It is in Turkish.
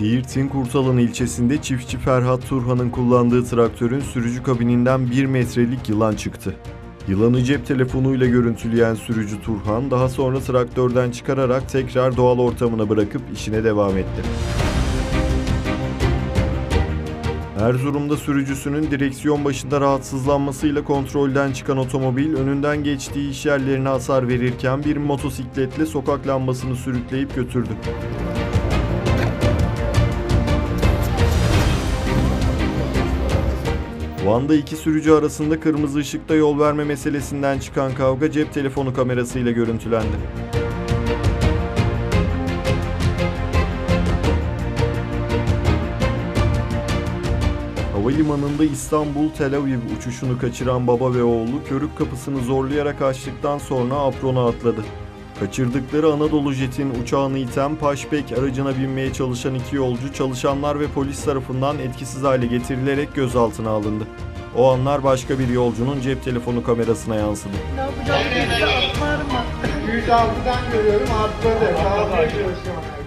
Siirt'in Kurtalan ilçesinde çiftçi Ferhat Turhan'ın kullandığı traktörün sürücü kabininden 1 metrelik yılan çıktı. Yılanı cep telefonuyla görüntüleyen sürücü Turhan daha sonra traktörden çıkararak tekrar doğal ortamına bırakıp işine devam etti. Erzurum'da sürücüsünün direksiyon başında rahatsızlanmasıyla kontrolden çıkan otomobil önünden geçtiği iş yerlerine hasar verirken bir motosikletle sokak lambasını sürükleyip götürdü. Van'da iki sürücü arasında kırmızı ışıkta yol verme meselesinden çıkan kavga cep telefonu kamerasıyla görüntülendi. Havalimanında İstanbul-Tel Aviv uçuşunu kaçıran baba ve oğlu körük kapısını zorlayarak açtıktan sonra aprona atladı. Kaçırdıkları Anadolu Jet'in uçağını iten Paşbek aracına binmeye çalışan iki yolcu çalışanlar ve polis tarafından etkisiz hale getirilerek gözaltına alındı. O anlar başka bir yolcunun cep telefonu kamerasına yansıdı. Ne mı? 106'dan görüyorum atladı. Şu an.